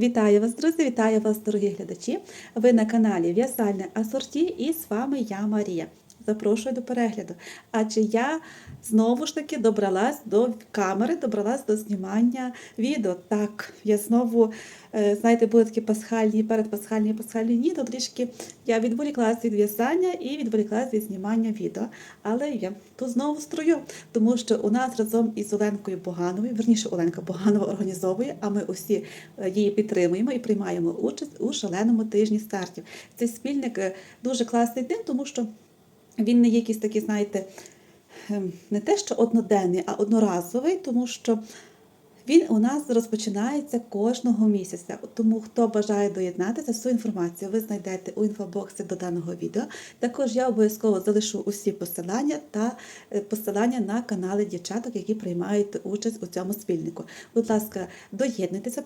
Вітаю вас, друзі! Вітаю вас, дорогі глядачі! Ви на каналі В'язальне Асорті і з вами я Марія. Запрошую до перегляду. Адже я знову ж таки добралась до камери, добралась до знімання відео. Так, я знову, е, знаєте, були такі пасхальні, передпасхальні, пасхальні дні, то трішки я відволіклась від в'язання і відволіклась від знімання відео. Але я тут знову строю, тому що у нас разом із Оленкою Богановою, верніше Оленка Боганова організовує, а ми усі е, її підтримуємо і приймаємо участь у шаленому тижні стартів. Цей спільник е, дуже класний тим, тому що він не є якийсь такий, знаєте, ем, не те, що одноденний, а одноразовий, тому що він у нас розпочинається кожного місяця. Тому хто бажає доєднатися, всю інформацію ви знайдете у інфобоксі до даного відео. Також я обов'язково залишу усі посилання та е, посилання на канали дівчаток, які приймають участь у цьому спільнику. Будь ласка, доєднуйтеся,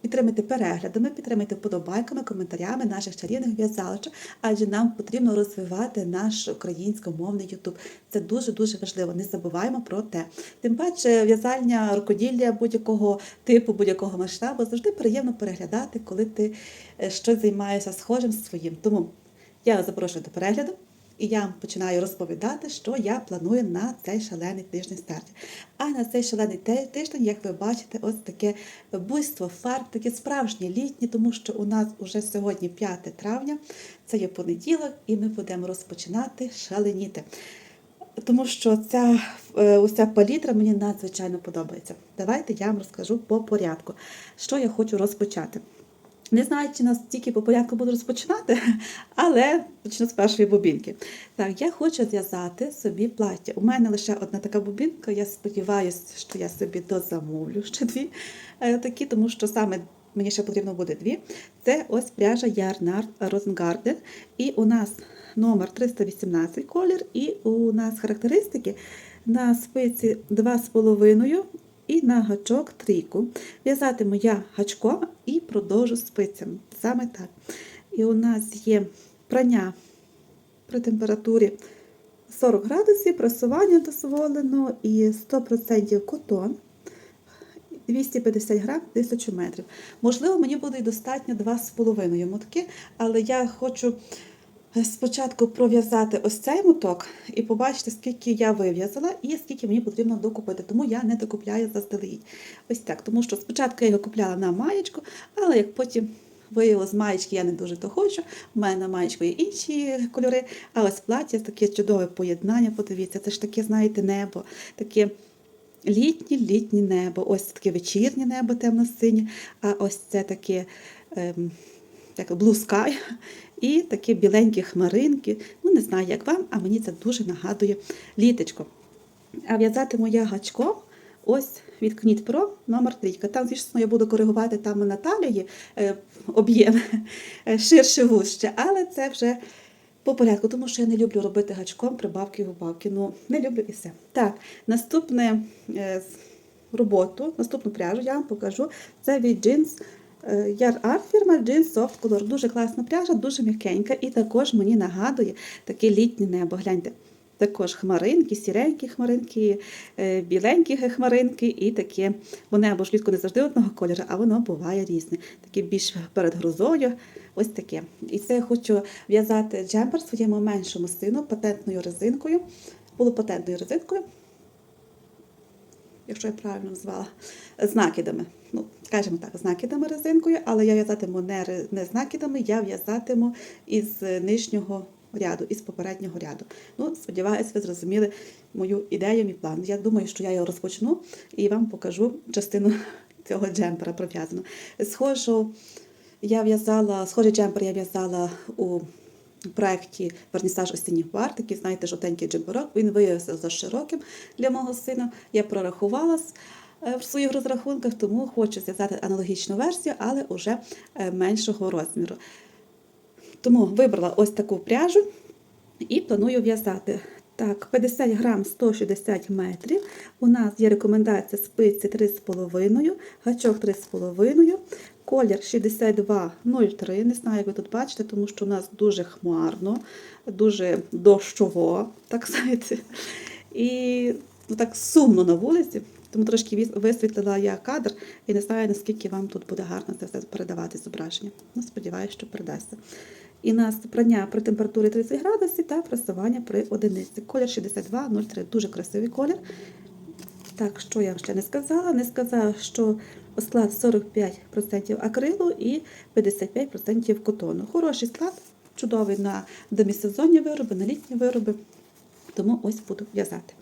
підтримайте переглядами, підтримайте вподобайками, коментарями наших чарівних в'язалочок, адже нам потрібно розвивати наш українськомовний Ютуб. Це дуже дуже важливо. Не забуваємо про те. Тим паче, в'язальня, рукоділля будь-якого типу, будь-якого масштабу завжди приємно переглядати, коли ти е, щось займаєшся схожим своїм. Тому я вас запрошую до перегляду. І я починаю розповідати, що я планую на цей шалений тиждень стартів. А на цей шалений тиждень, як ви бачите, ось таке буйство фарб, таке справжнє літнє, тому що у нас уже сьогодні 5 травня, це є понеділок, і ми будемо розпочинати шаленіти. Тому що ця е, уся палітра мені надзвичайно подобається. Давайте я вам розкажу по порядку, що я хочу розпочати. Не знаю, чи нас тільки по порядку буду розпочинати, але почну з першої бобінки. Так, я хочу зв'язати собі плаття. У мене лише одна така бобінка. Я сподіваюся, що я собі дозамовлю ще дві е, такі, тому що саме мені ще потрібно буде дві. Це ось пряжа Ярнард Розенгарden. І у нас номер 318 колір, і у нас характеристики на спиці 2,5 і на гачок трійку. В'язатиму я гачком і продовжу спицями. Саме так. І у нас є прання при температурі 40 градусів, просування дозволено і 100% котон. 250 грам 1000 метрів. Можливо, мені буде достатньо 2,5 мотки, але я хочу е, спочатку пров'язати ось цей моток і побачити, скільки я вив'язала і скільки мені потрібно докупити. Тому я не докупляю заздалегідь. Ось так. Тому що спочатку я його купляла на маєчку, але як потім виявилось, маєчки я не дуже то хочу. У мене на маєчку є інші кольори, а ось плаття таке чудове поєднання. Подивіться, це ж таке, знаєте, небо, таке. Літнє літнє небо, ось таке вечірнє небо темно-синє, а ось це таке ем, як blue і такі біленькі хмаринки. Ну, не знаю, як вам, а мені це дуже нагадує літочко. А в'язатиму я гачком ось від Pro номер 3. Там, звісно, я буду коригувати там на талії е, об'єм е, ширше вужче, але це вже по порядку, тому що я не люблю робити гачком прибавки губавки. убавки. Ну, не люблю і все. Так, наступне е, роботу, наступну пряжу я вам покажу. Це від джинс Яр Yard Art фірма Jeans Soft Color. Дуже класна пряжа, дуже м'якенька і також мені нагадує таке літнє небо. Гляньте. Також хмаринки, сіренькі хмаринки, е, біленькі хмаринки і таке, бо небо ж влітку не завжди одного кольору, а воно буває різне. Таке більш перед грозою, ось таке. І це я хочу в'язати джемпер своєму меншому сину патентною резинкою, полупатентною резинкою, якщо я правильно назвала, з накидами. Ну, скажімо так, з накидами резинкою, але я в'язатиму не, не з накидами, я в'язатиму із нижнього ряду, із попереднього ряду. Ну, сподіваюся, ви зрозуміли мою ідею, мій план. Я думаю, що я його розпочну і вам покажу частину цього джемпера пров'язану. Схожу, я в'язала, схожий джемпер я в'язала у проєкті Вернісаж осінніх бар, такий, знаєте, жовтенький джемперок. Він виявився за широким для мого сина. Я прорахувалась е, в своїх розрахунках, тому хочу зв'язати аналогічну версію, але уже е, меншого розміру. Тому вибрала ось таку пряжу і планую в'язати. Так, 50 грам 160 метрів. У нас є рекомендація спиці 3,5, гачок 3,5, колір 6203. Не знаю, як ви тут бачите, тому що у нас дуже хмарно, дуже дощово, так знаєте. І ну, так сумно на вулиці. Тому трошки висвітлила я кадр і не знаю, наскільки вам тут буде гарно це все передавати зображення. Ну, сподіваюся, що передасться. І у нас прання при температурі 30 градусів та просування при одиниці. Колір 6203. Дуже красивий колір. Так, що я ще не сказала? Не сказала, що склад 45% акрилу і 55% котону. Хороший склад, чудовий на демісезонні вироби, на літні вироби. Тому ось буду в'язати.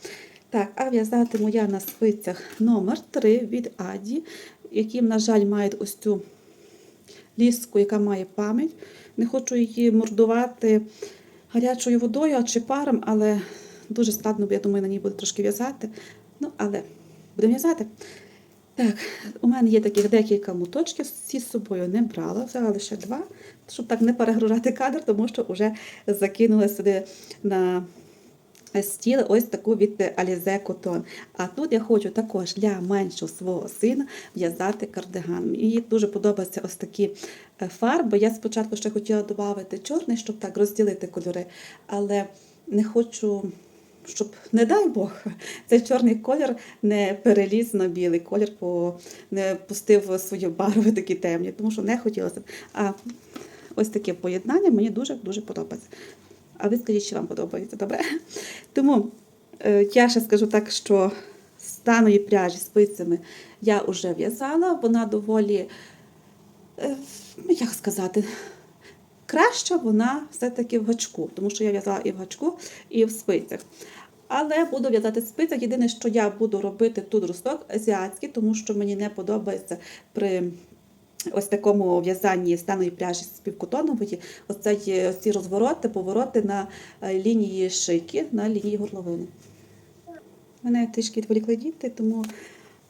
Так, а в'язатиму я на спицях номер 3 від Аді, які, на жаль, мають ось цю ліску, яка має пам'ять. Не хочу її мордувати гарячою водою чи паром, але дуже складно, бо я думаю, на ній буде трошки в'язати. Ну, але будемо в'язати. Так, у мене є таких декілька моточків, всі з собою не брала, взяла лише два, щоб так не перегружати кадр, тому що вже закинула сюди на стіл ось таку від Alize Cotton. А тут я хочу також для меншого свого сина в'язати кардиган. Мені дуже подобаються ось такі е, фарби. Я спочатку ще хотіла додати чорний, щоб так розділити кольори, але не хочу. Щоб, не дай Бог, цей чорний колір не переліз на білий колір, бо не пустив свої барви такі темні, тому що не хотілося. А ось таке поєднання мені дуже-дуже подобається. А ви скажіть, що вам подобається, добре? Тому е, я ще скажу так, що з даної пряжі спицями я вже в'язала, вона доволі, е, ну як сказати, краща вона все-таки в гачку, тому що я в'язала і в гачку, і в спицях. Але буду в'язати в спицях. Єдине, що я буду робити тут росток азіатський, тому що мені не подобається при ось такому в'язанні станої пряжі співкотонової, оце ці розвороти, повороти на е, лінії шийки, на лінії горловини. Мене трішки відволікли діти, тому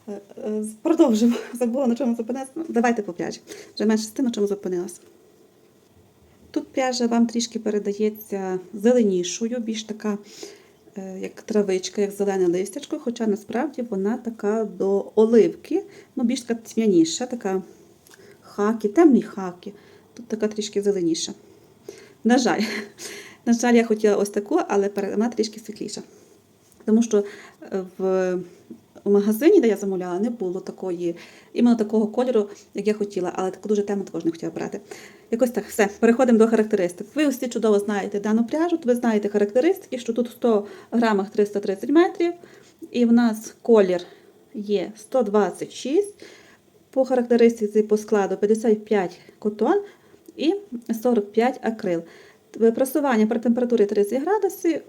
е, е, продовжимо. Забула, на чому зупинилася. Ну, давайте по пряжі. Вже менше з тим, на чому зупинилася. Тут пряжа вам трішки передається зеленішою, більш така, як травичка, як зелене листячко, хоча насправді вона така до оливки, ну більш така тьмяніша, така хакі, темні хакі. Тут така трішки зеленіша. На жаль, на жаль, я хотіла ось таку, але вона трішки світліша. Тому що е, в магазині, де я замовляла, не було такої, іменно такого кольору, як я хотіла, але таку дуже темну також не хотіла брати. Якось так, все, переходимо до характеристик. Ви всі чудово знаєте дану пряжу, то ви знаєте характеристики, що тут в 100 грамах 330 метрів, і в нас колір є 126, по характеристиці по складу 55 котон і 45 акрил. Просування при температурі 30 градусів,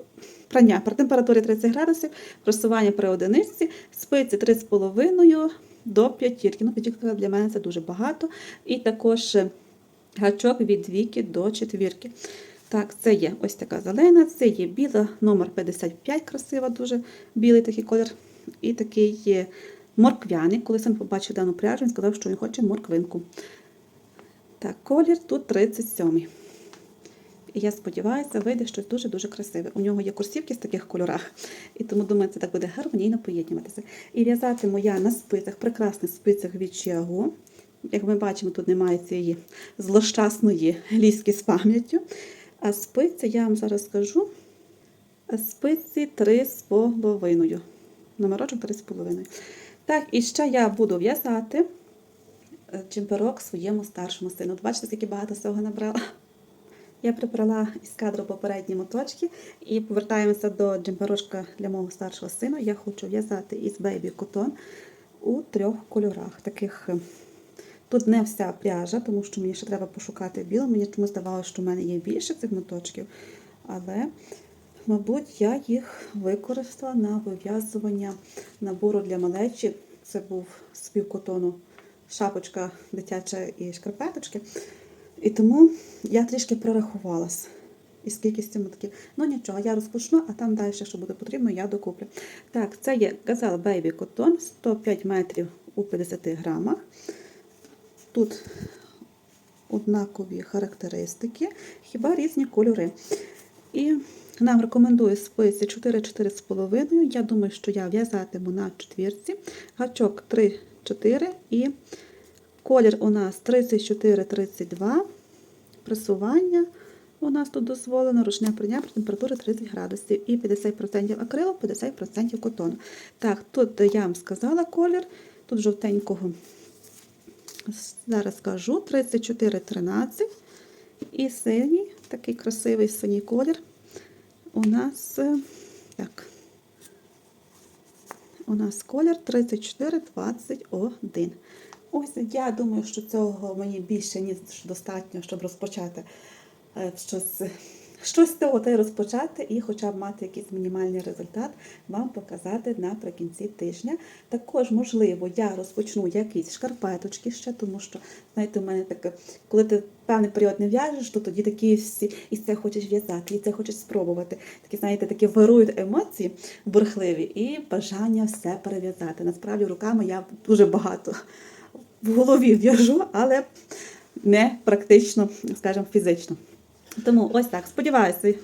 прання при температурі 30 градусів, просування при одиниці, спиці 3,5 до п'ятірки. Ну, п'ятірка для мене це дуже багато. І також гачок від двійки до четвірки. Так, це є ось така зелена, це є біла, номер 55, красива, дуже білий такий колір. І такий є морквяний. Коли син побачив дану пряжу, він сказав, що він хоче морквинку. Так, колір тут 37. І я сподіваюся, вийде щось дуже-дуже красиве. У нього є курсівки з таких кольорах, і тому думаю, це так буде гармонійно поєднуватися. І в'язатиму я на спицях, прекрасних спицях від Chiago. Як ми бачимо, тут немає цієї злощасної ліски з пам'яттю. А спиці, я вам зараз скажу, спиці 3,5. Номерочок 3,5. Так, і ще я буду в'язати е, джемперок своєму старшому сину. От Бачите, скільки багато всього набрала. Я прибрала із кадру попередні моточки і повертаємося до джемперочка для мого старшого сина. Я хочу в'язати із Cotton у трьох кольорах. Таких е, тут не вся пряжа, тому що мені ще треба пошукати білу. Мені чомусь здавалося, що в мене є більше цих моточків, але, мабуть, я їх використала на вив'язування набору для малечі. Це був з півкотону шапочка дитяча і шкарпеточки. І тому я трішки прорахувалась із кількістю мотків. Ну нічого, я розпочну, а там далі, що буде потрібно, я докуплю. Так, це є Gazelle Baby Cotton 105 метрів у 50 грамах. Тут однакові характеристики, хіба різні кольори. І нам рекомендує спиці 4-4,5. Я думаю, що я в'язатиму на четвірці. Гачок 3-4 і колір у нас 34-32. Пресування У нас тут дозволено ручне прання при температурі 30 градусів і 50% акрилу, 50% котону. Так, тут я вам сказала колір, тут жовтенького. Зараз скажу 34,13. І синій, такий красивий синій колір. У нас е, так. У нас колір 3421. Ось я думаю, що цього мені більше ніж достатньо, щоб розпочати е, щось, щось з того та й розпочати, і хоча б мати якийсь мінімальний результат, вам показати наприкінці тижня. Також, можливо, я розпочну якісь шкарпеточки ще, тому що, знаєте, у мене таке, коли ти певний період не в'яжеш, то тоді такі всі і це хочеш в'язати, і це хочеш спробувати. Такі, знаєте, такі вирують емоції бурхливі і бажання все перев'язати. Насправді руками я дуже багато в голові в'яжу, але не практично, скажімо, фізично. Тому ось так, сподіваюся,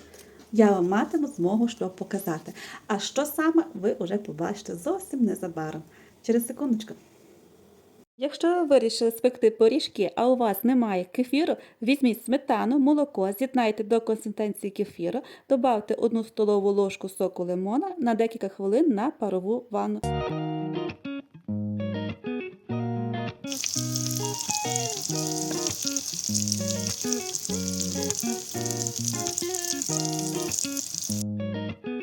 я вам матиму змогу що показати. А що саме ви вже побачите зовсім незабаром. Через секундочку. Якщо ви вирішили спекти пиріжки, а у вас немає кефіру, візьміть сметану, молоко, з'єднайте до консистенції кефіру, додавте 1 столову ложку соку лимона на декілька хвилин на парову ванну. Thank you.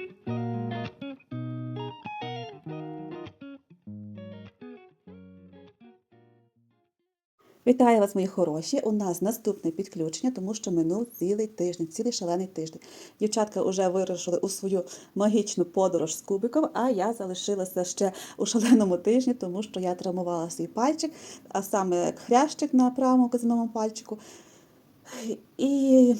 Вітаю вас, мої хороші. У нас наступне підключення, тому що минув цілий тиждень, цілий шалений тиждень. Дівчатка вже вирушили у свою магічну подорож з кубиком, а я залишилася ще у шаленому тижні, тому що я травмувала свій пальчик, а саме хрящик на правому казаному пальчику. І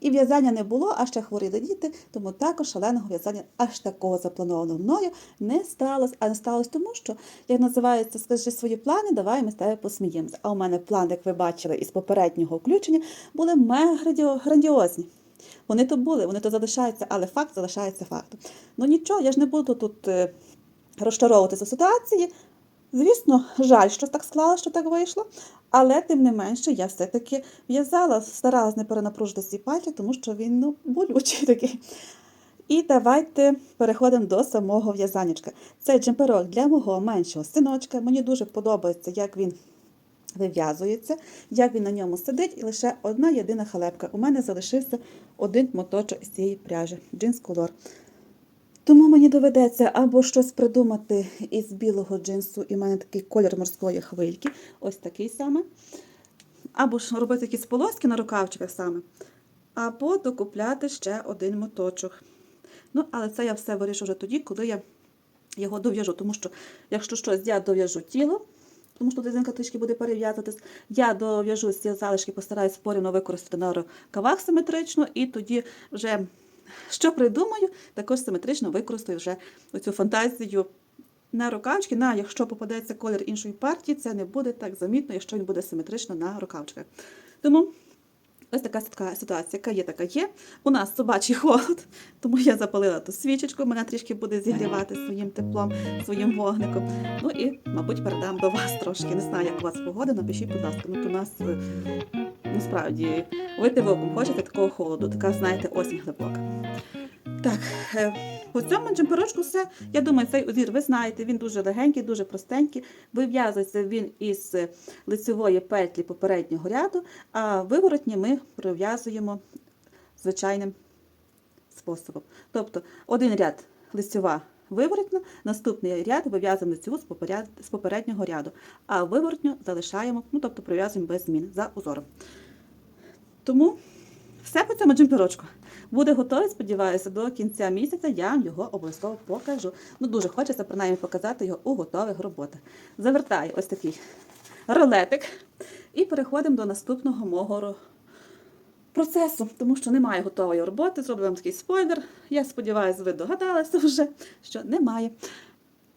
і в'язання не було, а ще хворіли діти, тому також шаленого в'язання аж такого запланованого мною не сталося. А не сталося тому, що, як називається, скажи свої плани, давай ми з тебе посміємося. А у мене плани, як ви бачили із попереднього включення, були мега грандіозні. Вони то були, вони то залишаються, але факт залишається фактом. Ну нічого, я ж не буду тут е, розчаровуватися ситуації. Звісно, жаль, що так склалося, що так вийшло, але тим не менше я все-таки в'язала, старалась не перенапружити свій пальчик, тому що він ну, болючий такий. І давайте переходимо до самого в'язанечка. Це джемперок для мого меншого синочка. Мені дуже подобається, як він вив'язується, як він на ньому сидить, і лише одна єдина халепка. У мене залишився один моточок з цієї пряжі джинс колор. Тому мені доведеться або щось придумати із білого джинсу, і в мене такий колір морської хвильки, ось такий саме. Або ж робити якісь полоски на рукавчиках саме, або докупляти ще один моточок. Ну, але це я все вирішу вже тоді, коли я його дов'яжу. Тому що, якщо щось, я дов'яжу тіло, тому що резинка трішки буде перев'язуватись, я дов'яжу ці залишки, постараюсь порівно використати на рукавах симетрично, і тоді вже. Що придумаю, також симетрично використаю вже оцю фантазію на рукавчики. На, якщо попадеться колір іншої партії, це не буде так замітно, якщо він буде симетрично на рукавчиках. Тому ось така ситуація, яка є, така є. У нас собачий холод, тому я запалила ту свічечку, мене трішки буде зігрівати своїм теплом, своїм вогником. Ну і, мабуть, передам до вас трошки. Не знаю, як у вас погода, напишіть, будь ласка, ну, у нас. Насправді, вийти ви оком хочете такого холоду, така, знаєте, осінь глибока. Так, е, по цьому джемперочку все. Я думаю, цей узір ви знаєте, він дуже легенький, дуже простенький. Вив'язується він із лицевої петлі попереднього ряду, а виворотні ми прив'язуємо звичайним способом. Тобто один ряд лицева виворотна, наступний ряд вив'язуємо лицеву з попереднього ряду, а виворотню залишаємо, ну тобто прив'язуємо без змін за узором. Тому все по цьому джемперочку. Буде готовий, сподіваюся, до кінця місяця я вам його обов'язково покажу. Ну, дуже хочеться принаймні показати його у готових роботах. Завертаю ось такий ролетик і переходимо до наступного мого процесу, тому що немає готової роботи. Зроблю вам такий спойлер. Я сподіваюся, ви догадалися вже, що немає.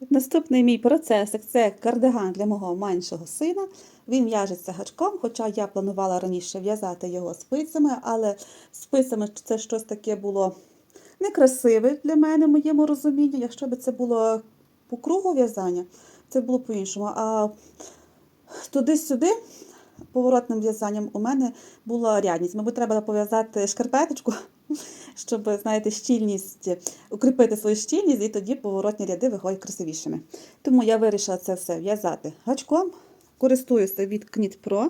Наступний мій процес це кардиган для мого меншого сина. Він в'яжеться гачком, хоча я планувала раніше в'язати його спицями, але спицями це щось таке було некрасиве для мене, моєму розумінні. Якщо б це було по кругу в'язання, це було по-іншому. А туди-сюди поворотним в'язанням у мене була рядність. Мабуть, треба пов'язати шкарпеточку, щоб, знаєте, щільність, укріпити свою щільність, і тоді поворотні ряди виходять красивішими. Тому я вирішила це все в'язати гачком. Користуюся від Knit Pro,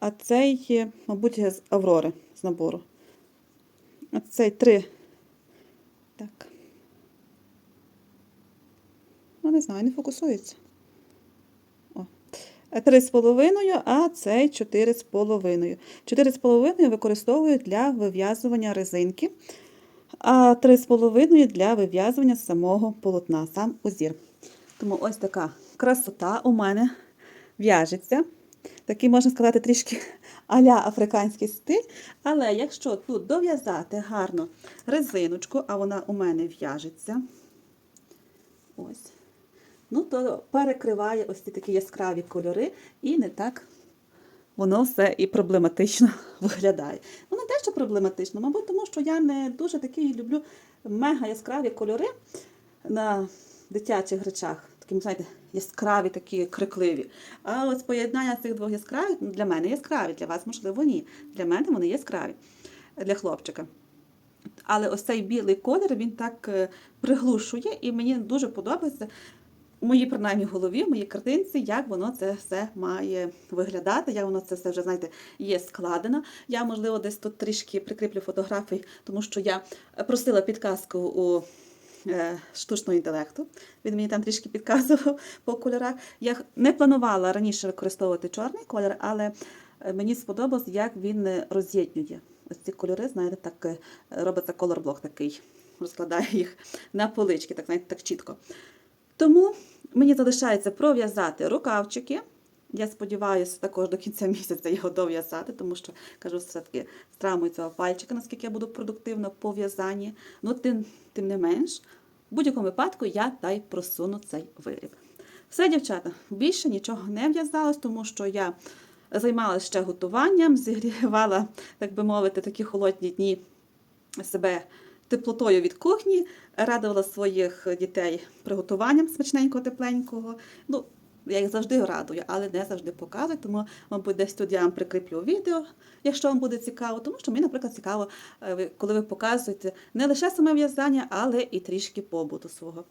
а цей, мабуть, з Аврори з набору. А три. Так. Ну, не знаю, не фокусується. О. Е, Три з половиною, а цей чотири з половиною. Чотири з половиною використовую для вив'язування резинки, а три з половиною для вив'язування самого полотна, сам узір. Тому ось така красота у мене в'яжеться. Такий, можна сказати, трішки аля африканський стиль. Але якщо тут дов'язати гарно резиночку, а вона у мене в'яжеться, ось, ну, то перекриває ось ці такі яскраві кольори і не так воно все і проблематично виглядає. Не те, що проблематично, мабуть, тому що я не дуже такі люблю мега яскраві кольори на дитячих речах. Такі, знаєте, яскраві, такі крикливі. А ось поєднання цих двох яскравих ну, для мене яскраві, для вас, можливо, ні. Для мене вони яскраві для хлопчика. Але ось цей білий колір він так е, приглушує, і мені дуже подобається моїй принаймні голові, в моїй картинці, як воно це все має виглядати, як воно це все вже, знаєте, є складено. Я, можливо, десь тут трішки прикріплю фотографії, тому що я просила підказку у е, штучного інтелекту. Він мені там трішки підказував по кольорах. Я не планувала раніше використовувати чорний колір, але е, мені сподобалось, як він е, роз'єднює. Ось ці кольори, знаєте, так робиться колорблок такий, розкладає їх на полички, так знаєте, так чітко. Тому мені залишається пров'язати рукавчики. Я сподіваюся, також до кінця місяця його дов'язати, тому що кажу, все-таки з травмою цього пальчика, наскільки я буду продуктивна по в'язанні. Ну, тим, тим не менш, в будь-якому випадку я та й просуну цей виріб. Все, дівчата, більше нічого не в'язалось, тому що я займалася ще готуванням, зігрівала, так би мовити, такі холодні дні себе теплотою від кухні, радувала своїх дітей приготуванням смачненького, тепленького. Ну, я їх завжди радую, але не завжди показую, тому, мабуть, десь тут я прикріплю відео, якщо вам буде цікаво. Тому що мені, наприклад, цікаво, е, коли ви показуєте не лише саме в'язання, але і трішки побуту свого.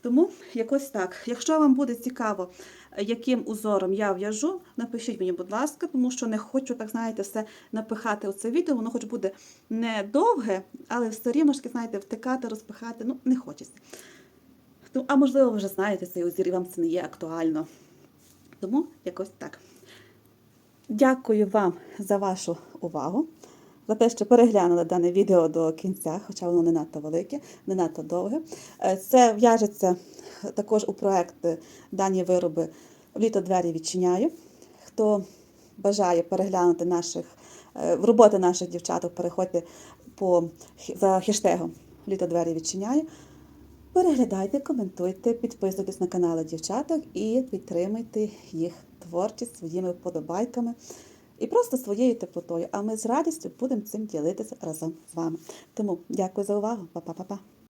Тому якось так. Якщо вам буде цікаво, яким узором я в'яжу, напишіть мені, будь ласка, тому що не хочу, так знаєте, все напихати у це відео. Воно хоч буде не довге, але все рівно ж, знаєте, втикати, розпихати, ну, не хочеться. Ну, а можливо, ви вже знаєте цей узір, і вам це не є актуально. Тому якось так. Дякую вам за вашу увагу, за те, що переглянули дане відео до кінця, хоча воно не надто велике, не надто довге. Е, Це в'яжеться також у проект дані вироби літо двері відчиняю. Хто бажає переглянути наших е, роботи наших дівчаток, переходьте по за хештегом Літо двері відчиняю. Переглядайте, коментуйте, підписуйтесь на канали дівчаток і підтримуйте їх творчість своїми вподобайками і просто своєю теплотою. А ми з радістю будемо цим ділитися разом з вами. Тому дякую за увагу. Па-па-па-па.